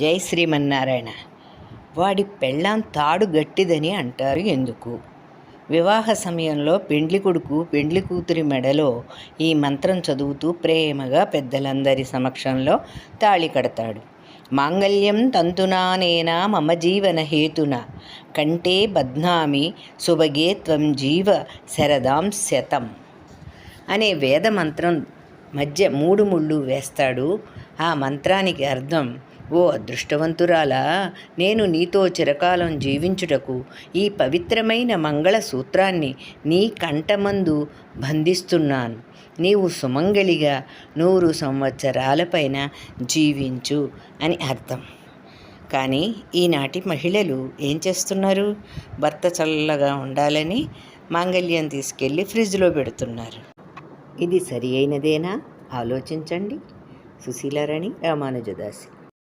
జై శ్రీమన్నారాయణ. వాడి పెళ్ళాం తాడు గట్టిదని అంటారు ఎందుకు? వివాహ సమయంలో పెండ్లి కొడుకు పెండ్లి కూతురి మెడలో ఈ మంత్రం చదువుతూ ప్రేమగా పెద్దలందరి సమక్షంలో తాళి కడతాడు. మాంగళ్యం తంతునానేనా మమ జీవన హేతున. కంటే బధ్నామి సుభగే త్వం జీవ శరదాం శతం. అనే వేద మంత్రం మధ్య మూడు ముళ్ళు వేస్తాడు. ఆ మంత్రానికి అర్థం ఓ అదృష్టవంతురాలా నేను నీతో చిరకాలం జీవించుటకు ఈ పవిత్రమైన మంగళ సూత్రాన్ని నీ కంఠమందు బంధిస్తున్నాను. నీవు సుమంగళిగా నూరు సంవత్సరాలపైన జీవించు అని అర్థం. కానీ ఈనాటి మహిళలు ఏం చేస్తున్నారు? భర్త చల్లగా ఉండాలని మాంగళ్యం తీసుకెళ్ళి ఫ్రిడ్జ్లో పెడుతున్నారు. ఇది సరి అయినదేనా? ఆలోచించండి. సుశీలారాణి రామానుజదాసి.